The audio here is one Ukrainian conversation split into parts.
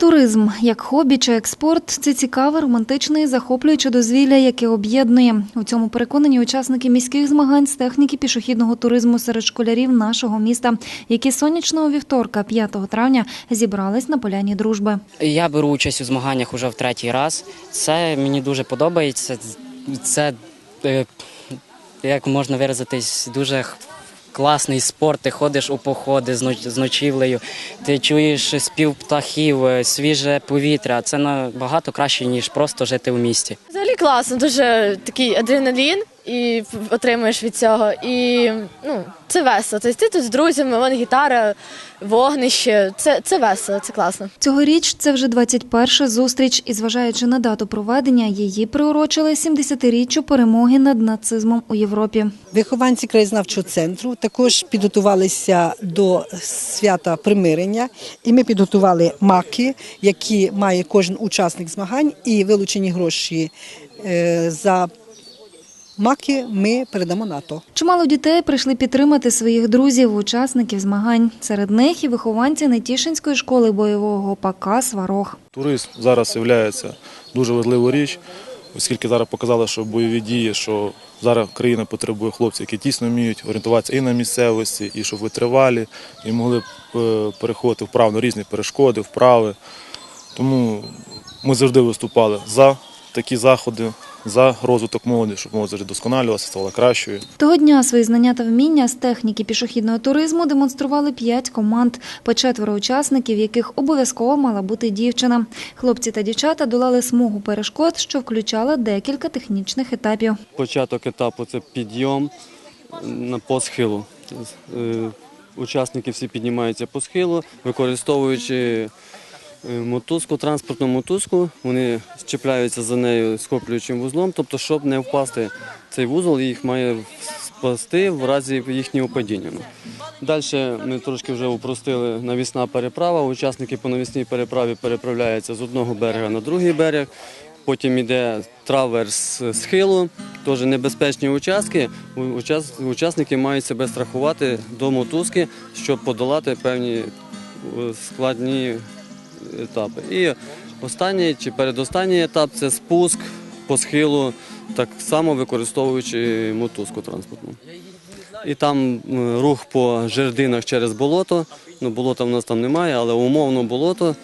Туризм як хобі чи експорт це цікаве, романтичне і захоплююче дозвілля, яке об'єднує. У цьому переконані учасники міських змагань з техніки пішохідного туризму серед школярів нашого міста, які сонячного вівторка, 5 травня, зібрались на поляні дружби. Я беру участь у змаганнях уже в третій раз. Це мені дуже подобається. Це, е, як можна виразитись, дуже класний спорт. Ти ходиш у походи з ноч- ночівлею, ти чуєш спів птахів, е, свіже повітря. Це набагато краще, ніж просто жити у місті. Взагалі класно, дуже такий адреналін і отримуєш від цього. І ну, це весело. Тобто ти тут з друзями, вон гітара, вогнище. Це, це весело, це класно. Цьогоріч це вже 21-ша зустріч, і зважаючи на дату проведення, її приурочили 70-річчю перемоги над нацизмом у Європі. Вихованці краєзнавчого центру також підготувалися до свята примирення, і ми підготували маки, які має кожен учасник змагань, і вилучені гроші е, за маки ми передамо НАТО. Чимало дітей прийшли підтримати своїх друзів, учасників змагань. Серед них і вихованці Нетішинської школи бойового ПАКа «Сварог». Туризм зараз є дуже важливою річ, оскільки зараз показали, що бойові дії, що зараз країна потребує хлопців, які тісно вміють орієнтуватися і на місцевості, і щоб витривалі, і могли б е, переходити вправно різні перешкоди, вправи. Тому ми завжди виступали за такі заходи, за розвиток молоді, щоб молодь завжди досконалювалася, ставала кращою. Того дня свої знання та вміння з техніки пішохідного туризму демонстрували п'ять команд, по четверо учасників, яких обов'язково мала бути дівчина. Хлопці та дівчата долали смугу перешкод, що включала декілька технічних етапів. Початок етапу це підйом на по схилу. Е, Учасники всі піднімаються по схилу, використовуючи мотузку, транспортну мотузку, вони чіпляються за нею схоплюючим вузлом, тобто, щоб не впасти цей вузол, їх має спасти в разі їхнього падіння. Далі ми трошки вже упростили навісна переправа. Учасники по навісній переправі переправляються з одного берега на другий берег. Потім йде траверс схилу, теж небезпечні участки. Учасники мають себе страхувати до мотузки, щоб подолати певні е, складні етапи. І останній чи передостанній етап це спуск по схилу, так само використовуючи мотузку транспортну. І там рух по жердинах через болото. Ну, болота в нас там немає, але умовно болото.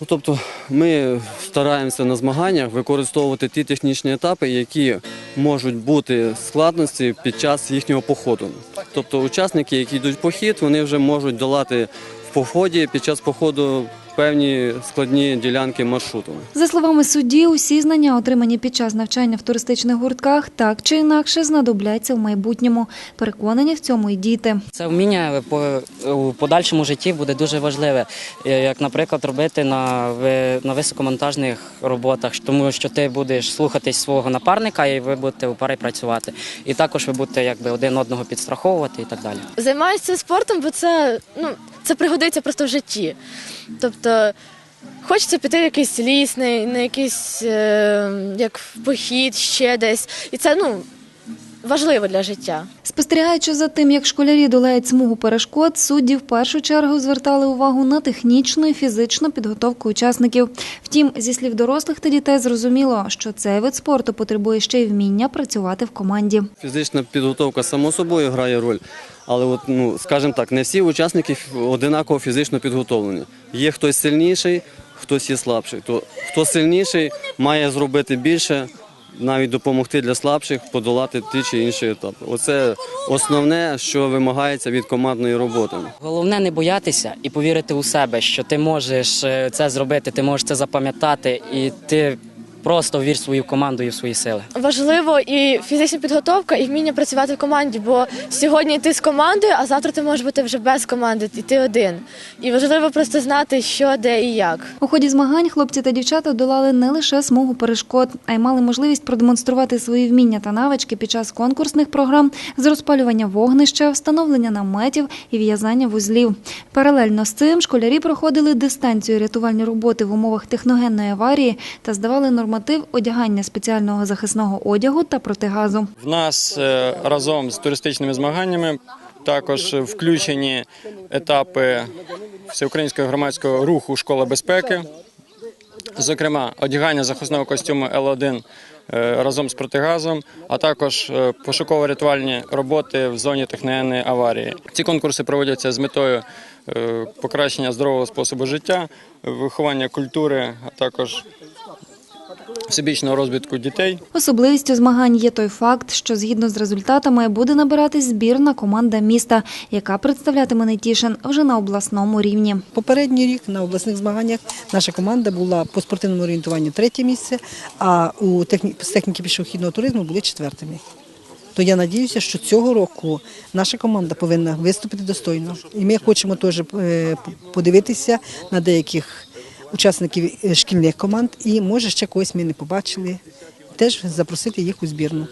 Ну, тобто ми стараємося на змаганнях використовувати ті технічні етапи, які можуть бути складності під час їхнього походу. Тобто учасники, які йдуть в похід, вони вже можуть долати поході під час походу певні складні ділянки маршруту. За словами судді, усі знання, отримані під час навчання в туристичних гуртках, так чи інакше знадобляться в майбутньому. Переконані в цьому і діти. Це вміння по у подальшому житті буде дуже важливе, Е, як, наприклад, робити на на високомонтажних роботах, тому що ти будеш слухатись свого напарника, і ви будете у парі працювати. І також ви будете якби один одного підстраховувати і так далі. Займаюся спортом, бо це, ну, це пригодиться просто в житті. Тобто хочеться піти в якийсь ліс, на, на якийсь е, як в похід, ще десь. І це ну, важливо для життя. Спостерігаючи за тим, як школярі долають смугу перешкод, судді в першу чергу звертали увагу на технічну і фізичну підготовку учасників. Втім, зі слів дорослих та дітей зрозуміло, що цей вид спорту потребує ще й вміння працювати в команді. Фізична підготовка само собою грає роль, але от, ну, скажімо так, не всі учасники одинаково фізично підготовлені. Є хтось сильніший, хтось є слабший. То хто сильніший має зробити більше, навіть допомогти для слабших подолати ті чи інші етапи. Оце основне, що вимагається від командної роботи. Головне не боятися і повірити у себе, що ти можеш е, це зробити, ти можеш це запам'ятати, і ти просто вір в свою команду і в свої сили. Важливо і фізична підготовка, і вміння працювати в команді, бо сьогодні ти з командою, а завтра ти можеш бути вже без команди, і ти один. І важливо просто знати, що, де і як. У ході змагань хлопці та дівчата долали не лише смугу перешкод, а й мали можливість продемонструвати свої вміння та навички під час конкурсних програм з розпалювання вогнища, встановлення наметів і в'язання вузлів. Паралельно з цим школярі проходили дистанцію рятувальні роботи в умовах техногенної аварії та здавали норматив одягання спеціального захисного одягу та протигазу. В нас е, разом з туристичними змаганнями Також включені етапи всеукраїнського громадського руху Школа безпеки. Зокрема, одягання захисного костюму Л1 е, разом з протигазом, а також е, пошуково-рятувальні роботи в зоні техногенної аварії. Ці конкурси проводяться з метою покращення здорового способу життя, виховання культури, а також всебічного розвитку дітей. Особливістю змагань є той факт, що згідно з результатами буде набиратись збірна команда міста, яка представлятиме Нетішин вже на обласному рівні. Попередній рік на обласних змаганнях наша команда була по спортивному орієнтуванню третє місце, а у техні... з техніки пішохідного туризму були четвертими. То я надіюся, що цього року наша команда повинна виступити достойно. І ми хочемо теж е, подивитися на деяких учасників е, шкільних команд, і може ще когось ми не побачили, теж запросити їх у збірну.